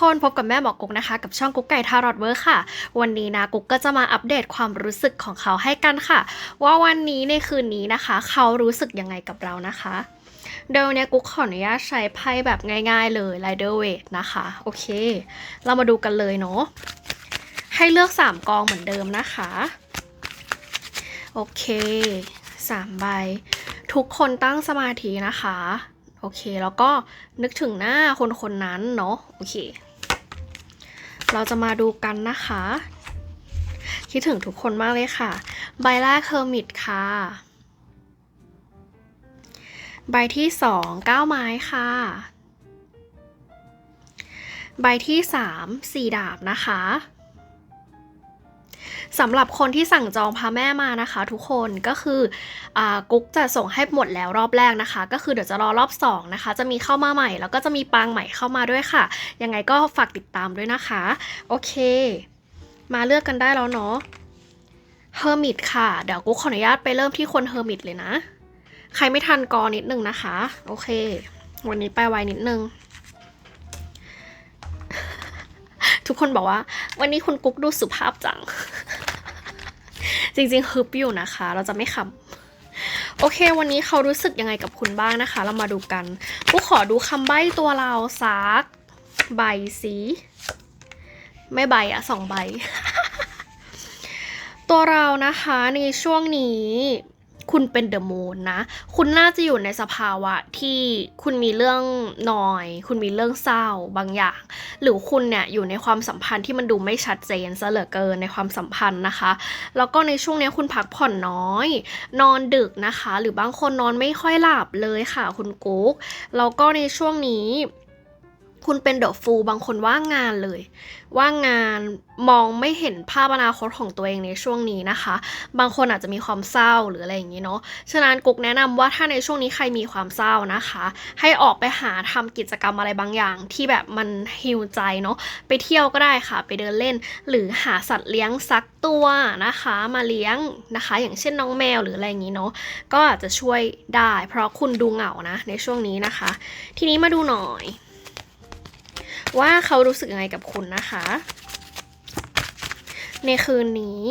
คน พบกับแม่หมอกุ๊กนะคะ กับช่องกุ๊กไก่ทารอดเวอร์ค่ะ วันนี้นะกุ๊กก็จะมาอัปเดตความรู้สึกของเขาให้กันค่ะ ว่าวันนี้ในคืนนี้นะคะ เขารู้สึกยังไงกับเรานะคะเดี๋ยวเนี้ยกุ๊กขออนุญาตใช้ไพ่แบบง่าย ๆ เลย Rider w a i t นะคะ โอเค เรามาดูกันเลยเนาะให้เลือก 3 กองเหมือนเดิมนะคะ โอเค 3 ใบ ทุกคนตั้งสมาธินะคะโอเค แล้วก็นึกถึงหน้าคนคนนั้นเนาะ โอเค เราจะมาดูกันนะคะ คิดถึงทุกคนมากเลยค่ะ ใบแรกเคอร์มิดค่ะ ใบที่สองก้าวไม้ค่ะ ใบที่สามสี่ดาบนะคะ สำหรับคนที่สั่งจองพระแม่มานะคะ ทุกคนก็คืออกุ๊กจะส่งให้หมดแล้วรอบแรกนะคะ ก็คือเดี๋ยวจะรอรอบ2นะคะ จะมีเข้ามาใหม่ แล้วก็จะมีปางใหม่เข้ามาด้วยค่ะ ยังไงก็ฝากติดตามด้วยนะคะ โอเค มาเลือกกันได้แล้วเนาะเฮอร์มิตค่ะ เดี๋ยวกุ๊กขออนุญาตไปเริ่มที่คนเฮอร์มิตเลยนะ ใครไม่ทันกอนิดนึงนะคะ โอเค วันนี้ไปไวนิดนึงทุกคนบอกว่า วันนี้คุณกุ๊กดูสุภาพจัง จริงๆฮึบอยู่นะคะ เราจะไม่ขำโอเค วันนี้เขารู้สึกยังไงกับคุณบ้างนะคะ เรามาดูกันกูขอดูคำใบ้ตัวเราสักใบสีไม่ใบอะสองใบ ตัวเรานะคะในช่วงนี้ คุณเป็นเดอะมูนนะ คุณน่าจะอยู่ในสภาวะที่คุณมีเรื่องนอย คุณมีเรื่องเศร้าบางอย่าง หรือคุณเนี่ยอยู่ในความสัมพันธ์ที่มันดูไม่ชัดเจนซะเหลือเกินในความสัมพันธ์นะคะ แล้วก็ในช่วงนี้คุณพักผ่อนน้อย นอนดึกนะคะ หรือบางคนนอนไม่ค่อยหลับเลยค่ะคุณกุ๊ก แล้วก็ในช่วงนี้ คุณเป็นเดอะฟูลบางคนว่างงานเลย ว่างงานมองไม่เห็นภาพอนาคตของตัวเองในช่วงนี้นะคะ บางคนอาจจะมีความเศร้าหรืออะไรอย่างนี้เนาะฉะนั้นกุ๊กแนะนำว่าถ้าในช่วงนี้ใครมีความเศร้านะคะ ให้ออกไปหาทำกิจกรรมอะไรบางอย่าง ที่แบบมันฮิวใจเนาะไปเที่ยวก็ได้ค่ะ ไปเดินเล่น หรือหาสัตว์เลี้ยงสักตัวนะคะ มาเลี้ยงนะคะ อย่างเช่นน้องแมวหรืออะไรอย่างนี้เนาะก็อาจจะช่วยได้ เพราะคุณดูเหงานะในช่วงนี้นะคะ ทีนี้มาดูหน่อย ว่าเขารู้สึกยังไงกับคุณนะคะ ในคืนนี้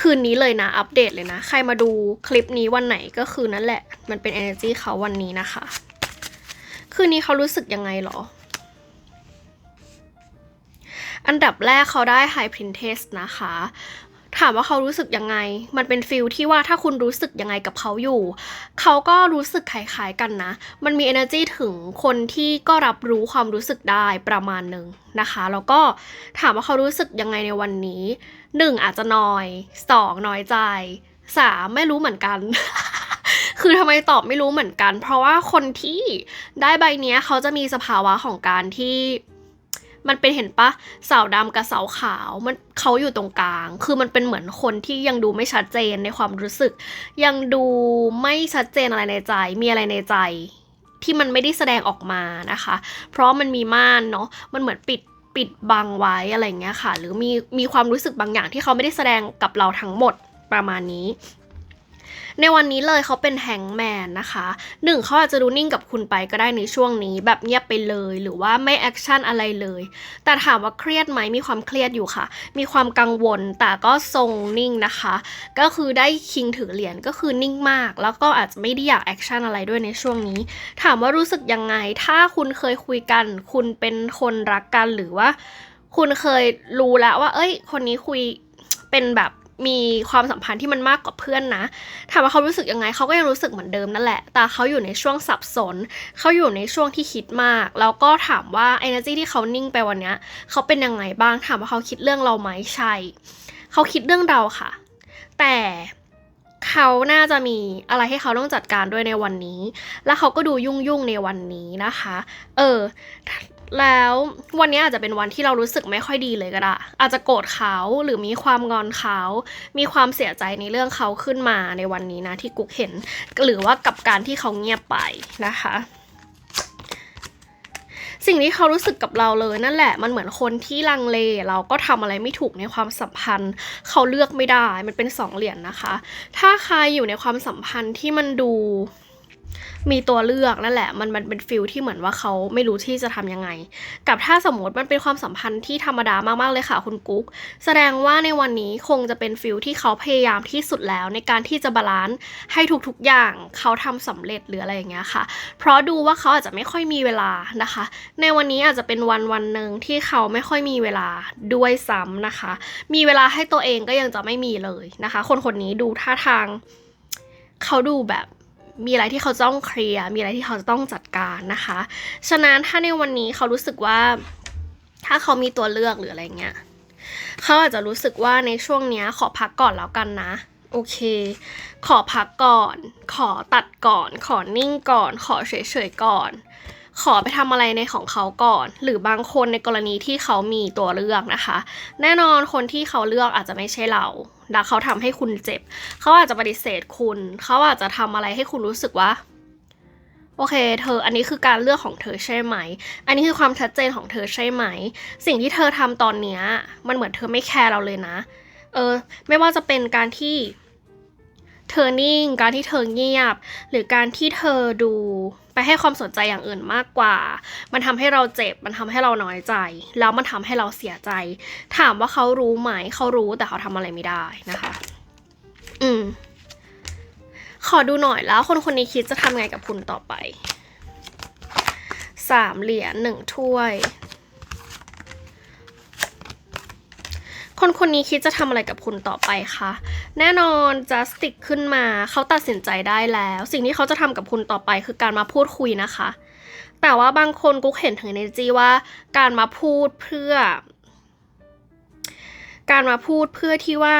คืนนี้เลยนะ อัปเดตเลยนะ ใครมาดูคลิปนี้วันไหนก็คือนั่นแหละ มันเป็น energy เขาวันนี้นะคะ คืนนี้เขารู้สึกยังไงหรอ อันดับแรกเขาได้ High Princess นะคะ ถามว่าเขารู้สึกยังไง มันเป็นฟิลที่ว่าถ้าคุณรู้สึกยังไงกับเขาอยู่ เขาก็รู้สึกคล้ายๆกันนะ มันมี energy ถึงคนที่ก็รับรู้ความรู้สึกได้ประมาณหนึ่งนะคะ แล้วก็ถามว่าเขารู้สึกยังไงในวันนี้หนึ่งอาจจะนอยสองน้อยใจสามไม่รู้เหมือนกันคือทำไมตอบไม่รู้เหมือนกัน เพราะว่าคนที่ได้ใบเนี้ยเขาจะมีสภาวะของการที่ มันเป็นเห็นปะเสาดำกับเสาขาวมันเขาอยู่ตรงกลาง คือมันเป็นเหมือนคนที่ยังดูไม่ชัดเจนในความรู้สึก ยังดูไม่ชัดเจนอะไรในใจ มีอะไรในใจ ที่มันไม่ได้แสดงออกมานะคะ เพราะมันมีม่านเนาะมันเหมือนปิดปิดบังไว้อะไรเงี้ยค่ะ หรือมีมีความรู้สึกบางอย่างที่เขาไม่ได้แสดงกับเราทั้งหมดประมาณนี้ ในวันนี้เลยเขาเป็นแฮงแมนนะคะหนึ่งเขาอาจจะดูนิ่งกับคุณไปก็ได้ในช่วงนี้ แบบเงียบไปเลยหรือว่าไม่แอคชั่นอะไรเลย แต่ถามว่าเครียดไหมมีความเครียดอยู่ค่ะ มีความกังวลแต่ก็ทรงนิ่งนะคะ ก็คือได้คิงถือเหรียญก็คือนิ่งมาก แล้วก็อาจจะไม่ได้อยากแอคชั่นอะไรด้วยในช่วงนี้ ถามว่ารู้สึกยังไง ถ้าคุณเคยคุยกัน คุณเป็นคนรักกันหรือว่า คุณเคยรู้แล้วว่า เอ้ย คนนี้คุยเป็นแบบ มีความสัมพันธ์ที่มันมากกว่าเพื่อนนะ ถามว่าเขารู้สึกยังไงเขาก็ยังรู้สึกเหมือนเดิมนั่นแหละ แต่เขาอยู่ในช่วงสับสน เขาอยู่ในช่วงที่คิดมาก แล้วก็ถามว่า energy ที่เขานิ่งไปวันนี้เขาเป็นยังไงบ้าง ถามว่าเขาคิดเรื่องเราไหมใช่ เขาคิดเรื่องเราค่ะ แต่เขาน่าจะมีอะไรให้เขาต้องจัดการด้วยในวันนี้ แล้วเขาก็ดูยุ่งยุ่งๆในวันนี้นะคะ เออ แล้ววันนี้อาจจะเป็นวันที่เรารู้สึกไม่ค่อยดีเลยก็ได้ อาจจะโกรธเขาหรือมีความงอนเขา มีความเสียใจในเรื่องเขาขึ้นมาในวันนี้นะที่กุ๊กเห็น หรือว่ากับการที่เขาเงียบไปนะคะ สิ่งที่เขารู้สึกกับเราเลยนั่นแหละ มันเหมือนคนที่ลังเล เราก็ทำอะไรไม่ถูกในความสัมพันธ์ เขาเลือกไม่ได้ มันเป็นสองเหรียญนะคะ ถ้าใครอยู่ในความสัมพันธ์ที่มันดู มีตัวเลือกนั่นแหละมันมันเป็นฟิลที่เหมือนว่าเขาไม่รู้ที่จะทำยังไง กับถ้าสมมติมันเป็นความสัมพันธ์ที่ธรรมดามากๆเลยค่ะคุณกุ๊ก แสดงว่าในวันนี้คงจะเป็นฟิลที่เขาพยายามที่สุดแล้ว ในการที่จะบาลานซ์ให้ทุกๆอย่างเขาทำสำเร็จหรืออะไรอย่างเงี้ยค่ะ เพราะดูว่าเขาอาจจะไม่ค่อยมีเวลานะคะ ในวันนี้อาจจะเป็นวันวันหนึ่งที่เขาไม่ค่อยมีเวลาด้วยซ้ำนะคะ มีเวลาให้ตัวเองก็ยังจะไม่มีเลยนะคะ คนคนนี้ดูท่าทาง เขาดูแบบ มีอะไรที่เขาต้องเคลียร์มีอะไรที่เขาจะต้องจัดการนะคะ ฉะนั้นถ้าในวันนี้เขารู้สึกว่า ถ้าเขามีตัวเลือกหรืออะไรเงี้ยเขาอาจจะรู้สึกว่าในช่วงเนี้ยขอพักก่อนแล้วกันนะ โอเค ขอพักก่อน ขอตัดก่อน ขอนิ่งก่อน ขอเฉยๆก่อน ขอไปทำอะไรในของเขาก่อน หรือบางคนในกรณีที่เขามีตัวเลือกนะคะ แน่นอนคนที่เขาเลือกอาจจะไม่ใช่เราแล้วเขาทำให้คุณเจ็บ เขาอาจจะปฏิเสธคุณ เขาอาจจะทำอะไรให้คุณรู้สึกว่าโอเค เธอ อันนี้คือการเลือกของเธอใช่ไหม อันนี้คือความชัดเจนของเธอใช่ไหม สิ่งที่เธอทำตอนเนี้ย มันเหมือนเธอไม่แคร์เราเลยนะ เออ ไม่ว่าจะเป็นการที่เธอนิ่ง การที่เธอเงียบ หรือการที่เธอดู ไปให้ความสนใจอย่างอื่นมากกว่า มันทำให้เราเจ็บ มันทำให้เราน้อยใจ แล้วมันทำให้เราเสียใจ ถามว่าเขารู้ไหม เขารู้แต่เขาทำอะไรไม่ได้นะคะ อืม ขอดูหน่อยแล้วคนคนนี้คิดจะทำไงกับคุณต่อไป สามเหรียญหนึ่งถ้วย คนคนนี้คิดจะทำอะไรกับคุณต่อไปคะแน่นอนจัสติกขึ้นมาเขาตัดสินใจได้แล้ว สิ่งที่เขาจะทำกับคุณต่อไปคือการมาพูดคุยนะคะ แต่ว่าบางคนกุ๊กเห็นถึงในจีว่า การมาพูดเพื่อ การมาพูดเพื่อที่ว่า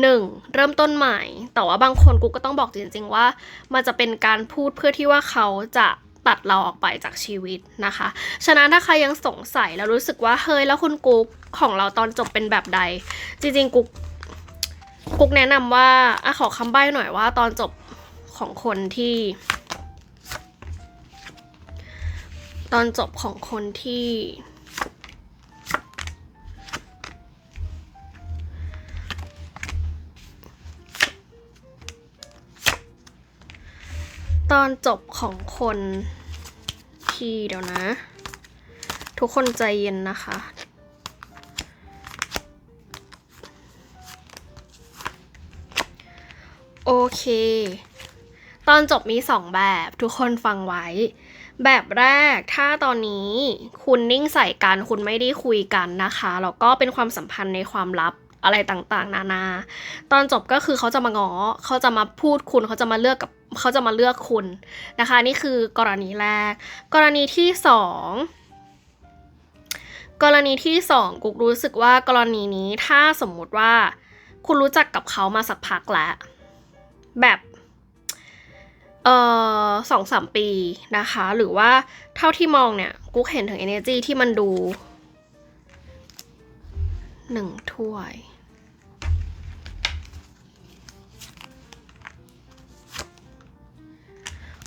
หนึ่งเริ่มต้นใหม่ แต่ว่าบางคนกุ๊กก็ต้องบอกจริง ๆ ว่า มันจะเป็นการพูดเพื่อที่ว่าเขาจะตัดเราออกไปจากชีวิตนะคะ ฉะนั้นถ้าใครยังสงสัยแล้วรู้สึกว่าเฮ้ยแล้วคุณกุ๊ก ของเราตอนจบเป็นแบบใด จริงๆกุ๊กกุ๊กแนะนำว่าอะขอคำใบ้หน่อยว่า ตอนจบของคนที่ ตอนจบของคนที่ตอนจบของคนที่เดี๋ยวนะ ทุกคนใจเย็นนะคะ โอเค ตอนจบมีสองแบบทุกคนฟังไว้ แบบแรกถ้าตอนนี้คุณนิ่งใส่กันคุณไม่ได้คุยกันนะคะแล้วก็เป็นความสัมพันธ์ในความลับอะไรต่างๆ นานา ตอนจบก็คือเขาจะมาง้อเขาจะมาพูดคุณเขาจะมาเลือกกับเขาจะมาเลือกคุณนะคะ นี่คือกรณีแรก กรณีที่สองกรณีที่สองกุกรู้สึกว่ากรณีนี้ถ้าสมมุติว่าคุณรู้จักกับเขามาสักพักแล้ว แบบเอ่อสองสามปีนะคะ หรือว่าเท่าที่มองเนี่ยกุ๊กเห็นถึง energy ที่มันดูหนึ่งถ้วย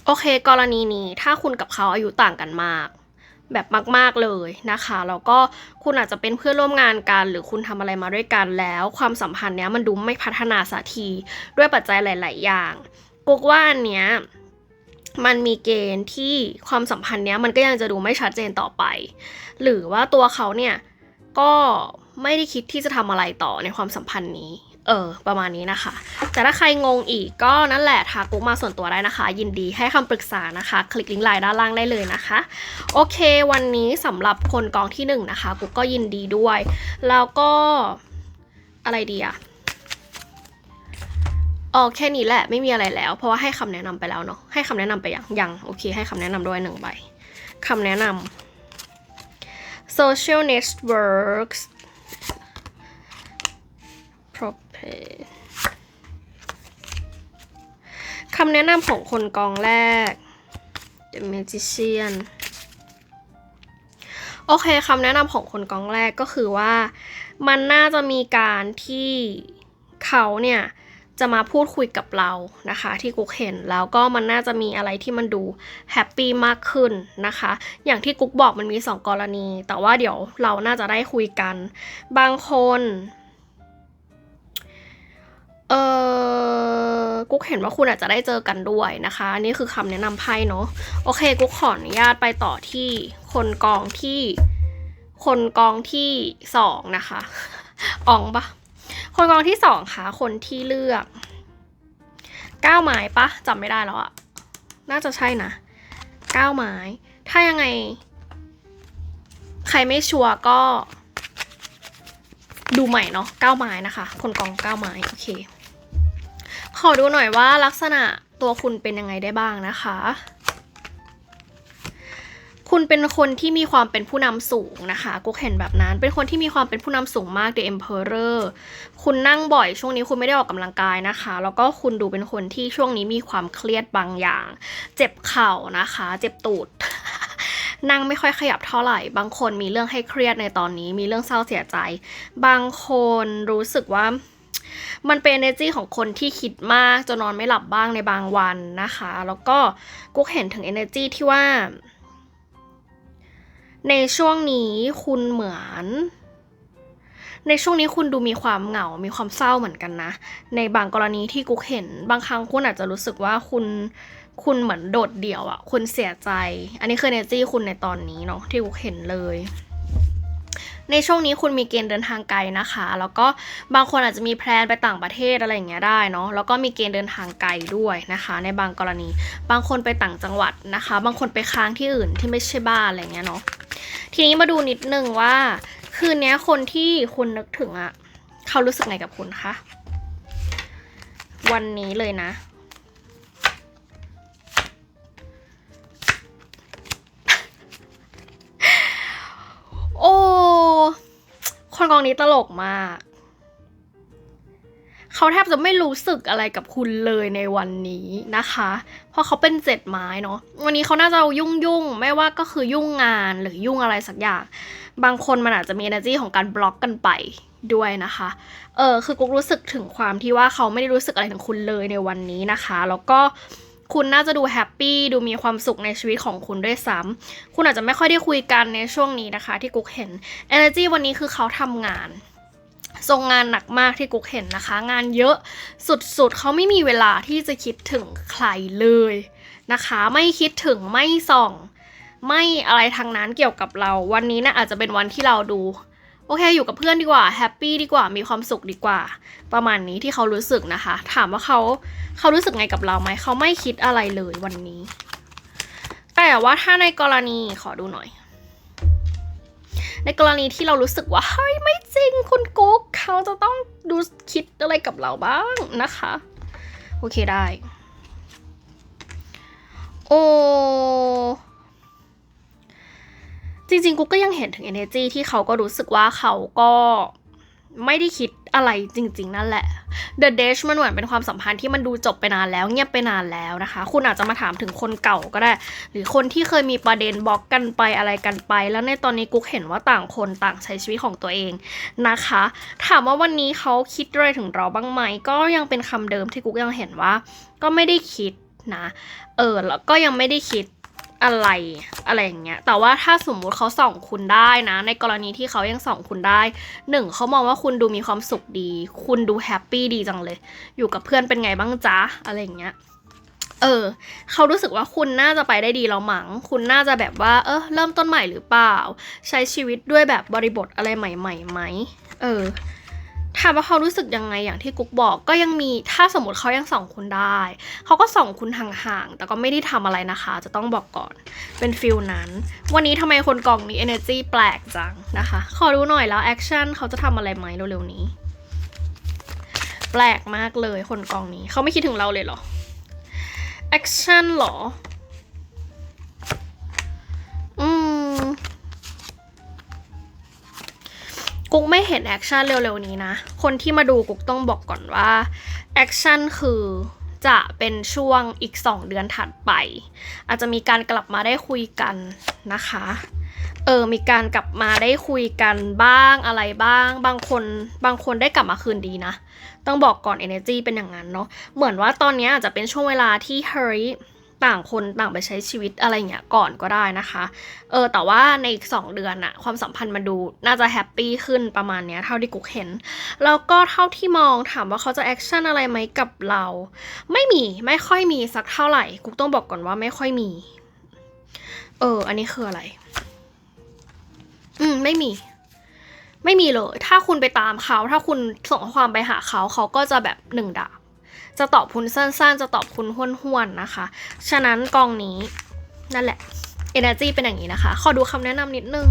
โอเค กรณีนี้ถ้าคุณกับเขาอายุต่างกันมาก แบบมากๆเลยนะคะแล้วก็คุณอาจจะเป็นเพื่อนร่วมงานกัน หรือคุณทำอะไรมาด้วยกันแล้ว ความสัมพันธ์เนี้ยมันดูไม่พัฒนาสักทีด้วยปัจจัยหลาย ๆ อย่างกุกว่าอันเนี้ยมันมีเกณฑ์ที่ความสัมพันธ์เนี้ยมันก็ยังจะดูไม่ชัดเจนต่อไป หรือว่าตัวเขาเนี่ยก็ไม่ได้คิดที่จะทำอะไรต่อในความสัมพันธ์นี้ เออประมาณนี้นะคะ แต่ถ้าใครงงอีกก็นั่นแหละทักกุ๊กมาส่วนตัวได้นะคะ ยินดีให้คำปรึกษานะคะ คลิกลิงก์ไลน์ด้านล่างได้เลยนะคะ โอเค วันนี้สำหรับคนกองที่หนึ่งนะคะกุ๊กก็ยินดีด้วย แล้วก็อะไรดีอะอ๋อแค่นี้แหละไม่มีอะไรแล้ว เพราะว่าให้คำแนะนำไปแล้วเนาะให้คำแนะนำไปยังยังโอเค ให้คำแนะนำด้วยหนึ่งใบคำแนะนำ social networks คำแนะนำของคนกองแรก The Magician โอเคคำแนะนำของคนกองแรกก็คือว่า มันน่าจะมีการที่เขาเนี่ยจะมาพูดคุยกับเรานะคะที่กุ๊กเห็นแล้วก็มันน่าจะมีอะไรที่มันดูแฮปปี้มากขึ้นนะคะ อย่างที่กุ๊กบอกมันมีสองกรณี แต่ว่าเดี๋ยวเราน่าจะได้คุยกัน บางคน เออกุ๊กเห็นว่าคุณอาจจะได้เจอกันด้วยนะคะนนี้คือคำแนะนำไพ่เนาะโอเค กุ๊กขออนุญาตไปต่อที่คนกองที่ คนกองที่สองนะคะอองปะคนกองที่สองค่ะคนที่เลือกเก้าไม้ปะจำไม่ได้แล้วอะน่าจะใช่นะเก้าไม้ถ้ายังไง ใครไม่ชัวร์ก็ ดูใหม่เนาะเก้าไม้นะคะ คนกองเก้าไม้โอเค ขอดูหน่อยว่าลักษณะตัวคุณเป็นยังไงได้บ้างนะคะ คุณเป็นคนที่มีความเป็นผู้นำสูงนะคะกุ๊กเห็นแบบนั้น เป็นคนที่มีความเป็นผู้นำสูงมาก The Emperor คุณนั่งบ่อยช่วงนี้คุณไม่ได้ออกกำลังกายนะคะ แล้วก็คุณดูเป็นคนที่ช่วงนี้มีความเครียดบางอย่าง เจ็บเข่านะคะ เจ็บตูดนั่งไม่ค่อยขยับเท่าไหร่ บางคนมีเรื่องให้เครียดในตอนนี้ มีเรื่องเศร้าเสียใจ บางคนรู้สึกว่า มันเป็น energy ของคนที่คิดมากจนนอนไม่หลับบ้างในบางวันนะคะ แล้วก็กุ๊กเห็นถึง energy ที่ว่า ในช่วงนี้คุณเหมือน ในช่วงนี้คุณดูมีความเหงา มีความเศร้าเหมือนกันนะ ในบางกรณีที่กุ๊กเห็น บางครั้งคุณอาจจะรู้สึกว่าคุณคุณเหมือนโดดเดี่ยวอะ่ะ คุณเสียใจ อันนี้คือ energy คุณในตอนนี้เนาะที่กุ๊กเห็นเลย ในช่วงนี้คุณมีเกณฑ์เดินทางไกลนะคะ แล้วก็บางคนอาจจะมีแพลนไปต่างประเทศอะไรอย่างเงี้ยได้เนาะแล้วก็มีเกณฑ์เดินทางไกลด้วยนะคะ ในบางกรณี บางคนไปต่างจังหวัดนะคะ บางคนไปค้างที่อื่นที่ไม่ใช่บ้านอะไรเงี้ยเนาะทีนี้มาดูนิดนึงว่า คืนนี้คนที่คุณนึกถึงอะ่ะเขารู้สึกไงกับคุณคะวันนี้เลยนะ กองนี้ตลกมาก เขาแทบจะไม่รู้สึกอะไรกับคุณเลยในวันนี้นะคะ เพราะเขาเป็นเจ็ดไม้เนาะ วันนี้เขาน่าจะยุ่งยุ่งไม่ว่าก็คือยุ่งงานหรือยุ่งอะไรสักอย่าง บางคนมันอาจจะมี energy ของการบล็อกกันไปด้วยนะคะ เออคือกุ๊กรู้สึกถึงความที่ว่าเขาไม่ได้รู้สึกอะไรถึงคุณเลยในวันนี้นะคะ แล้วก็ คุณน่าจะดูแฮปปี้ดูมีความสุขในชีวิตของคุณด้วยซ้ำคุณอาจจะไม่ค่อยได้คุยกันในช่วงนี้นะคะ ที่กุ๊กเห็น energy วันนี้คือเขาทำงานทรงงานหนักมากที่กุ๊กเห็นนะคะ งานเยอะสุดๆ เขาไม่มีเวลาที่จะคิดถึงใครเลยนะคะ ไม่คิดถึงไม่ส่อง ไม่อะไรทางนั้นเกี่ยวกับเรา วันนี้นะอาจจะเป็นวันที่เราดู โอเค อยู่กับเพื่อนดีกว่าแฮปปี้ดีกว่ามีความสุขดีกว่า ประมาณนี้ที่เขารู้สึกนะคะ ถามว่าเขาเขารู้สึกไงกับเราไหมเขาไม่คิดอะไรเลยวันนี้ แต่ว่าถ้าในกรณีขอดูหน่อย ในกรณีที่เรารู้สึกว่าเฮ้ยไม่จริงคุณกุ๊กเขาจะต้องดูคิดอะไรกับเราบ้างนะคะ โอเคได้ โอ้ จริง ๆกุ๊กก็ยังเห็นถึง energy ที่เขาก็รู้สึกว่าเขาก็ไม่ได้คิดอะไรจริง ๆ นั่นแหละ The Dash มันเหมือนเป็นความสัมพันธ์ที่มันดูจบไปนานแล้ว เงียบไปนานแล้วนะคะ คุณอาจจะมาถามถึงคนเก่าก็ได้ หรือคนที่เคยมีประเด็นบล็อกกันไปอะไรกันไป แล้วในตอนนี้กุ๊กเห็นว่าต่างคนต่างใช้ชีวิตของตัวเองนะคะ ถามว่าวันนี้เขาคิดอะไรถึงเราบ้างไหม ก็ยังเป็นคำเดิมที่กุ๊กยังเห็นว่า ก็ไม่ได้คิดนะ เออแล้วก็ยังไม่ได้คิด อะไรอะไรอย่างเงี้ย แต่ว่าถ้าสมมุติเขาส่องคุณได้นะ ในกรณีที่เขายังส่องคุณได้หนึ่งเขามองว่าคุณดูมีความสุขดี คุณดูแฮปปี้ดีจังเลย อยู่กับเพื่อนเป็นไงบ้างจ๊ะอะไรอย่างเงี้ยเออ เขารู้สึกว่าคุณน่าจะไปได้ดีแล้วมั้ง คุณน่าจะแบบว่า เออเริ่มต้นใหม่หรือเปล่า ใช้ชีวิตด้วยแบบบริบทอะไรใหม่ๆไหม เออ ถามว่าเขารู้สึกยังไงอย่างที่กุ๊กบอกก็ยังมีถ้าสมมติเขายังส่องคุณได้เขาก็ส่องคุณห่างๆแต่ก็ไม่ได้ทำอะไรนะคะ จะต้องบอกก่อนเป็นฟิลนั้น วันนี้ทำไมคนกล่องนี้ energy แปลกจังนะคะ ขอดูหน่อยแล้วแอคชั่นเขาจะทำอะไรไหมเร็วๆนี้ แปลกมากเลยคนกล่องนี้ เขาไม่คิดถึงเราเลยเหรอแอคชั่นหรอ กุ๊กไม่เห็นแอคชั่นเร็วๆนี้นะ คนที่มาดูกุ๊กต้องบอกก่อนว่าแอคชั่นคือจะเป็นช่วงอีก 2 เดือนถัดไป อาจจะมีการกลับมาได้คุยกันนะคะ เออ มีการกลับมาได้คุยกันบ้างอะไรบ้าง บางคนบางคนได้กลับมาคืนดีนะ ต้องบอกก่อน energy เป็นอย่างนั้นเนาะ เหมือนว่าตอนนี้อาจจะเป็นช่วงเวลาที่ Harry ต่างคนต่างไปใช้ชีวิตอะไรเงี้ยก่อนก็ได้นะคะ เออแต่ว่าในอีกสองเดือนอะความสัมพันธ์มันดูน่าจะแฮปปี้ขึ้นประมาณเนี้ยเท่าที่กุกเห็น แล้วก็เท่าที่มองถามว่าเขาจะแอคชั่นอะไรไหมกับเรา ไม่มีไม่ค่อยมีสักเท่าไหร่กุกต้องบอกก่อนว่าไม่ค่อยมี เออ อันนี้คืออะไร อืม ไม่มีไม่มีเลย ถ้าคุณไปตามเขา ถ้าคุณส่งข้อความไปหาเขา เขาก็จะแบบหนึ่งดาบ จะตอบคุณสั้นๆ จะตอบคุณห้วนๆนะคะ ฉะนั้นกองนี้นั่นแหละ energy เป็นอย่างนี้นะคะ ขอดูคำแนะนำนิดนึง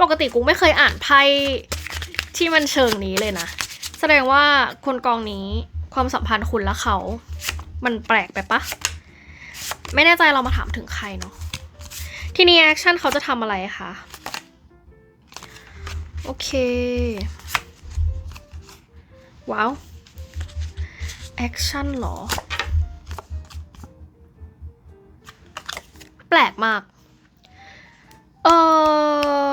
ปกติกูไม่เคยอ่านไพ่ที่มันเชิงนี้เลยนะ แสดงว่าคนกองนี้ความสัมพันธ์คุณและเขา มันแปลกไปปะ ไม่แน่ใจเรามาถามถึงใครเนาะ ทีนี้แอคชั่นเขาจะทำอะไรคะ โอเค ว้าว แอคชั่นเหรอ แปลกมาก เออ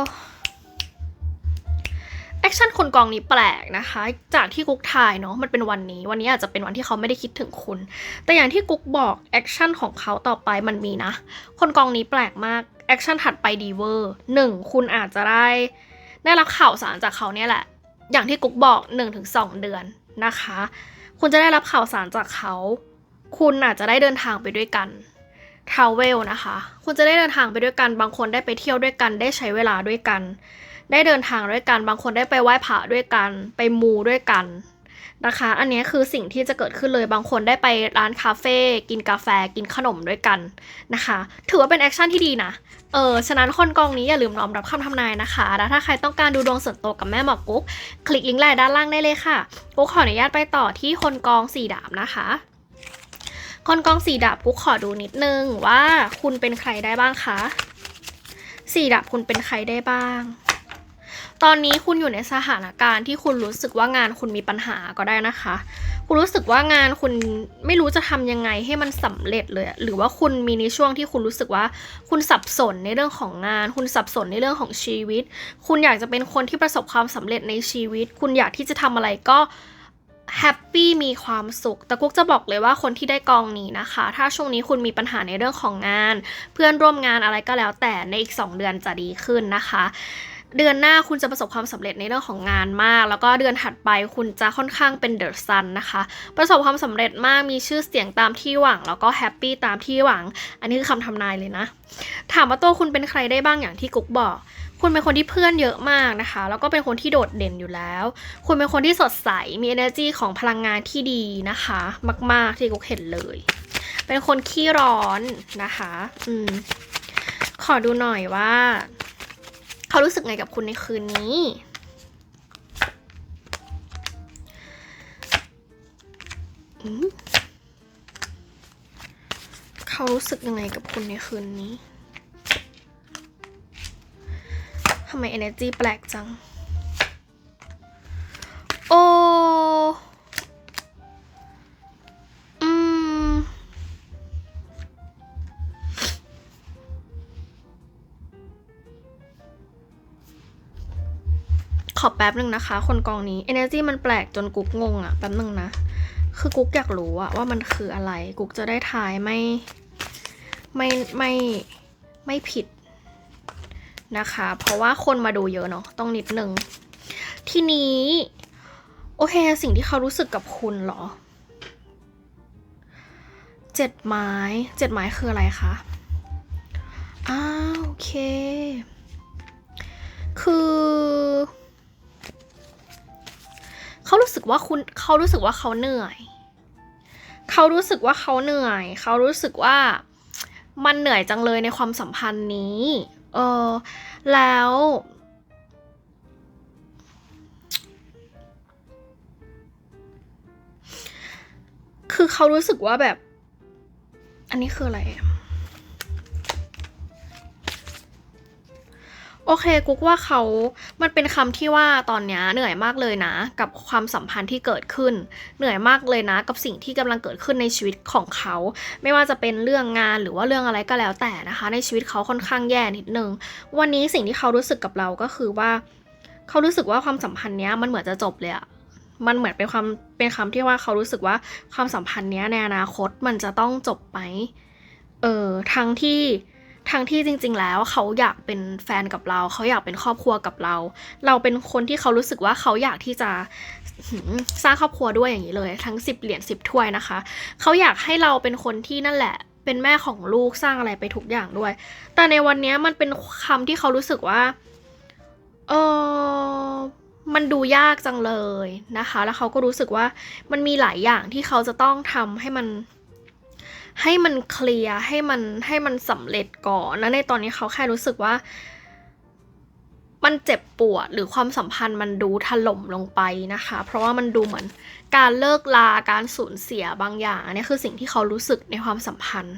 แอคชั่นคนกองนี้แปลกนะคะ จากที่กุ๊กถ่ายเนาะมันเป็นวันนี้ วันนี้อาจจะเป็นวันที่เขาไม่ได้คิดถึงคุณ แต่อย่างที่กุ๊กบอกแอคชั่นของเขาต่อไปมันมีนะ คนกองนี้แปลกมากแอคชั่นถัดไปดีเวอร์หนึ่งคุณอาจจะได้ ได้รับข่าวสารจากเขาเนี่ยแหละ อย่างที่กุ๊กบอก 1-2 เดือนนะคะ คุณจะได้รับข่าวสารจากเขา คุณอาจจะได้เดินทางไปด้วยกันทราเวลนะคะ คุณจะได้เดินทางไปด้วยกัน บางคนได้ไปเที่ยวด้วยกัน ได้ใช้เวลาด้วยกัน ได้เดินทางด้วยกัน บางคนได้ไปไหว้พระด้วยกัน ไปมูด้วยกัน นะคะ อันนี้คือสิ่งที่จะเกิดขึ้นเลยบางคนได้ไปร้านคาเฟ่กินกาแฟกินขนมด้วยกันนะคะ ถือว่าเป็นแอคชั่นที่ดีนะ เออฉะนั้นคนกองนี้อย่าลืมน้อมรับคำทำนายนะคะแล้วถ้าใครต้องการดูดวงส่วนตัวกับแม่หมอกุ๊ก คลิกลิงก์ไลน์ด้านล่างได้เลยค่ะ กุ๊กขออนุญาตไปต่อที่คนกองสี่ดาบนะคะคนกองสี่ดาบกุ๊กขอดูนิดนึงว่าคุณเป็นใครได้บ้างคะสี่ดาบคุณเป็นใครได้บ้าง ตอนนี้คุณอยู่ในสถานการณ์ที่คุณรู้สึกว่างานคุณมีปัญหาก็ได้นะคะ คุณรู้สึกว่างานคุณไม่รู้จะทำยังไงให้มันสำเร็จเลย หรือว่าคุณมีในช่วงที่คุณรู้สึกว่า คุณสับสนในเรื่องของงาน คุณสับสนในเรื่องของชีวิต คุณอยากจะเป็นคนที่ประสบความสำเร็จในชีวิต คุณอยากที่จะทำอะไรก็แฮปปี้มีความสุข แต่กุ๊กจะบอกเลยว่าคนที่ได้กองนี้นะคะ ถ้าช่วงนี้คุณมีปัญหาในเรื่องของงาน เพื่อนร่วมงานอะไรก็แล้วแต่ในอีก 2 เดือนจะดีขึ้นนะคะ เดือนหน้าคุณจะประสบความสำเร็จในเรื่องของงานมาก แล้วก็เดือนถัดไปคุณจะค่อนข้างเป็นเดอะซันนะคะ ประสบความสำเร็จมากมีชื่อเสียงตามที่หวัง แล้วก็แฮปปี้ตามที่หวัง อันนี้คือคำทำนายเลยนะ ถามว่าตัวคุณเป็นใครได้บ้างอย่างที่กุ๊กบอก คุณเป็นคนที่เพื่อนเยอะมากนะคะ แล้วก็เป็นคนที่โดดเด่นอยู่แล้ว คุณเป็นคนที่สดใสมี energy ของพลังงานที่ดีนะคะ มาก ๆ ที่กุ๊กเห็นเลย เป็นคนขี้ร้อนนะคะ อืมขอดูหน่อยว่า เขารู้สึกไงกับคุณในคืนนี้ เขารู้สึกยังไงกับคุณในคืนนี้ทำไม energy แปลกจัง โอ้ ขอแป๊บหนึ่งนะคะ คนกองนี้ energy มันแปลกจนกุ๊กงงอะแป๊บหนึ่งนะ คือกุ๊กอยากรู้อะว่ามันคืออะไร กุ๊กจะได้ทายไม่ไม่ไม่ไม่ผิดนะคะ เพราะว่าคนมาดูเยอะเนาะต้องนิดนึง ทีนี้ โอเค สิ่งที่เขารู้สึกกับคุณเหรอ เจ็ดไม้เจ็ดไม้คืออะไรคะอ้าโอเค คือ เขารู้สึกว่าคุณเขารู้สึกว่าเขาเหนื่อย เขารู้สึกว่าเขาเหนื่อย เขารู้สึกว่ามันเหนื่อยจังเลยในความสัมพันธ์นี้ เออแล้ว คือเขารู้สึกว่าแบบ อันนี้คืออะไรอะ โอเคกุ๊กว่าเขามันเป็นคำที่ว่าตอนเนี้ยเหนื่อยมากเลยนะ กับความสัมพันธ์ที่เกิดขึ้น เหนื่อยมากเลยนะ กับสิ่งที่กำลังเกิดขึ้นในชีวิตของเขา ไม่ว่าจะเป็นเรื่องงานหรือว่าเรื่องอะไรก็แล้วแต่นะคะ ในชีวิตเขาค่อนข้างแย่นิดนึง วันนี้สิ่งที่เขารู้สึกกับเราก็คือว่า เขารู้สึกว่าความสัมพันธ์เนี้ยมันเหมือนจะจบเลยอะมันเหมือนเป็นความเป็นคำที่ว่าเขารู้สึกว่าความสัมพันธ์เนี้ยในอนาคตมันจะต้องจบไหมเออทั้งที่ ทั้งที่จริง ๆ แล้วเขาอยากเป็นแฟนกับเรา เขาอยากเป็นครอบครัวกับเรา เราเป็นคนที่เขารู้สึกว่าเขาอยากที่จะสร้างครอบครัวด้วยอย่างนี้เลย ทั้งสิบเหรียญสิบถ้วยนะคะ เขาอยากให้เราเป็นคนที่นั่นแหละ เป็นแม่ของลูกสร้างอะไรไปทุกอย่างด้วย แต่ในวันนี้มันเป็นคำที่เขารู้สึกว่าเออมันดูยากจังเลยนะคะ แล้วเขาก็รู้สึกว่ามันมีหลายอย่างที่เขาจะต้องทำให้มัน ให้มันเคลียร์ให้มันให้มันสำเร็จก่อนแล้วในตอนนี้เขาแค่รู้สึกว่า มันเจ็บปวดหรือความสัมพันธ์มันดูถล่มลงไปนะคะ เพราะว่ามันดูเหมือนการเลิกลาการสูญเสียบางอย่างอันนี้คือสิ่งที่เขารู้สึกในความสัมพันธ์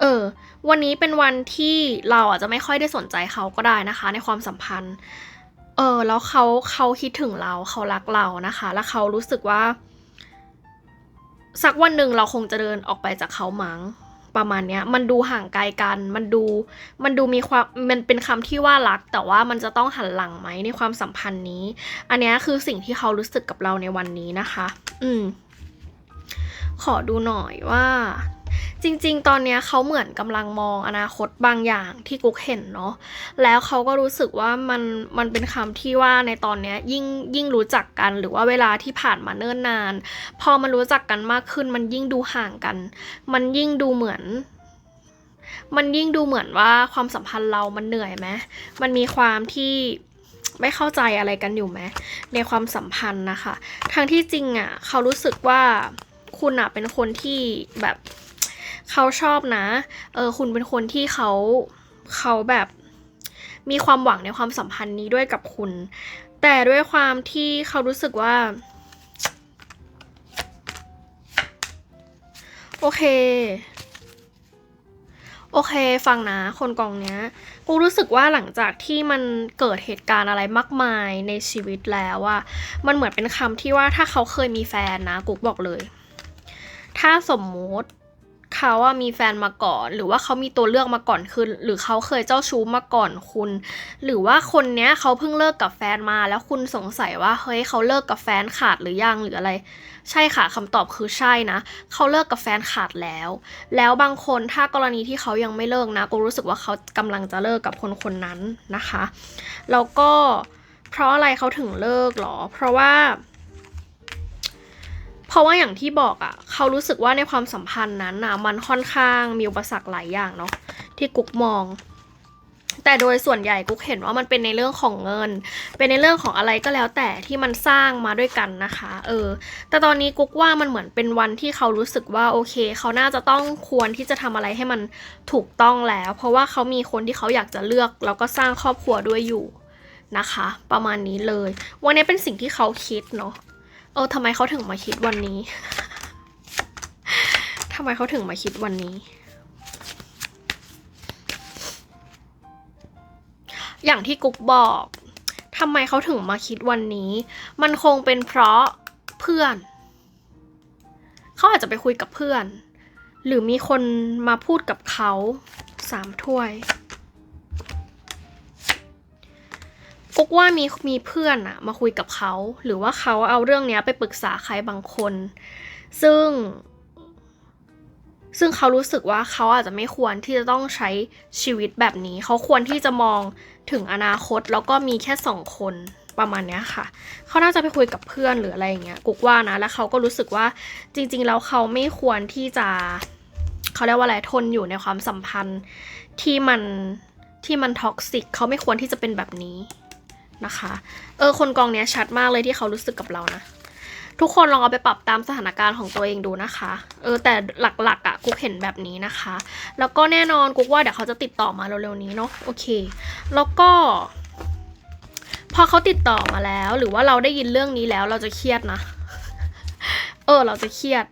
เออ วันนี้เป็นวันที่เราอาจจะไม่ค่อยได้สนใจเขาก็ได้นะคะ ในความสัมพันธ์ เออ แล้วเขาเขาคิดถึงเราเขารักเรานะคะ แล้วเขารู้สึกว่า สักวันหนึ่งเราคงจะเดินออกไปจากเขามั้งประมาณเนี้ย มันดูห่างไกลกัน มันดู มันดูมีความ มันเป็นคำที่ว่ารัก แต่ว่ามันจะต้องหันหลังไหมในความสัมพันธ์นี้ อันนี้คือสิ่งที่เขารู้สึกกับเราในวันนี้นะคะ อืม ขอดูหน่อยว่า จริงๆ ตอนนี้เขาเหมือนกำลังมองอนาคตบางอย่างที่กุ๊กเห็นเนาะแล้วเขาก็รู้สึกว่ามันมันเป็นคำที่ว่าในตอนนี้ยิ่งยิ่งรู้จักกันหรือว่าเวลาที่ผ่านมาเนิ่นนาน พอมันรู้จักกันมากขึ้น มันยิ่งดูห่างกัน มันยิ่งดูเหมือน มันยิ่งดูเหมือนว่าความสัมพันธ์เรามันเหนื่อยไหมมันมีความที่ไม่เข้าใจอะไรกันอยู่ไหมในความสัมพันธ์นะคะทั้งที่จริงอะเขารู้สึกว่าคุณอะเป็นคนที่แบบ เขาชอบนะ เออคุณเป็นคนที่เขาเขาแบบมีความหวังในความสัมพันธ์นี้ด้วยกับคุณ แต่ด้วยความที่เขารู้สึกว่า โอเค โอเค ฟังนะ คนกองเนี้ย กูรู้สึกว่าหลังจากที่มันเกิดเหตุการณ์อะไรมากมายในชีวิตแล้วอะมันเหมือนเป็นคำที่ว่าถ้าเขาเคยมีแฟนนะ กูบอกเลย ถ้าสมมติ เขาอะมีแฟนมาก่อน หรือว่าเขามีตัวเลือกมาก่อนคือ หรือเขาเคยเจ้าชู้มาก่อนคุณ หรือว่าคนเนี้ยเขาเพิ่งเลิกกับแฟนมาแล้วคุณสงสัยว่าเฮ้ยเขาเลิกกับแฟนขาดหรือยังหรืออะไร ใช่ค่ะคำตอบคือใช่นะเขาเลิกกับแฟนขาดแล้ว แล้วบางคนถ้ากรณีที่เขายังไม่เลิกนะกูรู้สึกว่าเขากำลังจะเลิกกับคนคนนั้นนะคะแล้วก็เพราะอะไรเขาถึงเลิกหรอ เพราะว่า ราะว่าอย่างที่บอกอะ่ะ เขารู้สึกว่าในความสัมพันธ์นั้นอะมันค่อนข้างมีอุปสรรคหลายอย่างเนาะที่กุ๊กมอง แต่โดยส่วนใหญ่กุ๊กเห็นว่ามันเป็นในเรื่องของเงิน เป็นในเรื่องของอะไรก็แล้วแต่ที่มันสร้างมาด้วยกันนะคะ เออ แต่ตอนนี้กุ๊กว่ามันเหมือนเป็นวันที่เขารู้สึกว่าโอเค เขาน่าจะต้องควรที่จะทำอะไรให้มันถูกต้องแล้ว เพราะว่าเขามีคนที่เขาอยากจะเลือกแล้วก็สร้างครอบครัวด้วยอยู่นะคะ ประมาณนี้เลย วันนี้เป็นสิ่งที่เขาคิดเนาะ ออทำไมเขาถึงมาคิดวันนี้ ทำไมเขาถึงมาคิดวันนี้ อย่างที่กุ๊กบอกทำไมเขาถึงมาคิดวันนี้ มันคงเป็นเพราะเพื่อน เขาอาจจะไปคุยกับเพื่อน หรือมีคนมาพูดกับเขาสามถ้วย กุ๊กว่ามีมีเพื่อนอะมาคุยกับเขา หรือว่าเขาเอาเรื่องเนี้ยไปปรึกษาใครบางคน ซึ่ง ซึ่งเขารู้สึกว่าเขาอาจจะไม่ควรที่จะต้องใช้ชีวิตแบบนี้ เขาควรที่จะมองถึงอนาคตแล้วก็มีแค่สองคนประมาณเนี้ยค่ะ เขาน่าจะไปคุยกับเพื่อนหรืออะไรอย่างเงี้ย กุกว่านะ แล้วเขาก็รู้สึกว่าจริง ๆ แล้วเขาไม่ควรที่จะ เขาเรียกว่าอะไร ทนอยู่ในความสัมพันธ์ที่มันที่มันท็อกซิก เขาไม่ควรที่จะเป็นแบบนี้ นะคะ เออ คนกองเนี้ยชัดมากเลยที่เขารู้สึกกับเรานะ ทุกคนลองเอาไปปรับตามสถานการณ์ของตัวเองดูนะคะ เออ แต่หลักๆอะ่ะกุ๊กเห็นแบบนี้นะคะ แล้วก็แน่นอนกุ๊กว่าเดี๋ยวเขาจะติดต่อมาเร็วๆนี้เนาะ โอเค แล้วก็ พอเขาติดต่อมาแล้ว หรือว่าเราได้ยินเรื่องนี้แล้ว เราจะเครียดนะ เออ เราจะเครียด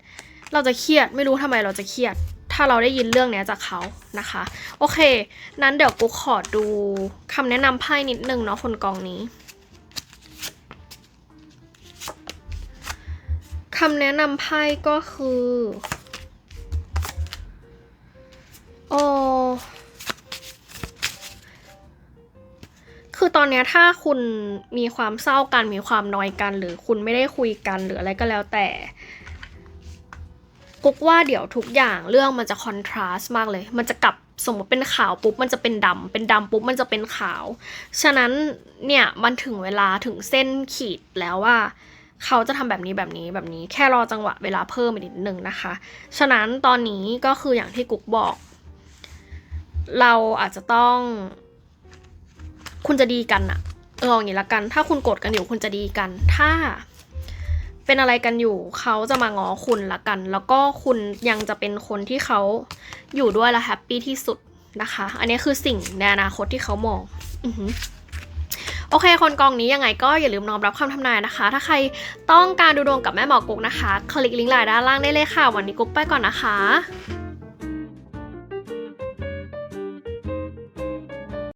เราจะเครียด ไม่รู้ทำไมเราจะเครียด ถ้าเราได้ยินเรื่องเนี้ยจากเขานะคะ โอเค นั้นเดี๋ยวกุ๊กขอดูคำแนะนำไพ่นิดนึงเนาะคนกองนี้คำแนะนำไพ่ก็คือโอคือตอนนี้ถ้าคุณมีความเศร้ากันมีความนอยกัน หรือคุณไม่ได้คุยกันหรืออะไรก็แล้วแต่ กกุ๊กว่าเดี๋ยวทุกอย่างเรื่องมันจะคอนทราสต์มากเลย มันจะกลับสมมติเป็นขาวปุ๊บมันจะเป็นดำเป็นดำปุ๊บมันจะเป็นขาว ฉะนั้นเนี่ยมันถึงเวลาถึงเส้นขีดแล้วว่า เขาจะทำแบบนี้แบบนี้แบบนี้ แค่รอจังหวะเวลาเพิ่มอีกนิดนึงนะคะ ฉะนั้นตอนนี้ก็คืออย่างที่กุ๊กบอก เราอาจจะต้อง คุณจะดีกันอะเอออย่างนี้ละกัน ถ้าคุณโกรธกันอยู่คุณจะดีกัน ถ้า เป็นอะไรกันอยู่เขาจะมาง้อคุณละกัน แล้วก็คุณยังจะเป็นคนที่เขาอยู่ด้วยและแฮปปี้ที่สุดนะคะ อันนี้คือสิ่งในอนาคตที่เขามองอือหือโอเค คนกองนี้ยังไงก็อย่าลืมน้อมรับคำทำนายนะคะ ถ้าใครต้องการดูดวงกับแม่หมอกุ๊กนะคะ คลิกลิงก์ไลน์ด้านล่างได้เลยค่ะ วันนี้กุ๊กไปก่อนนะคะ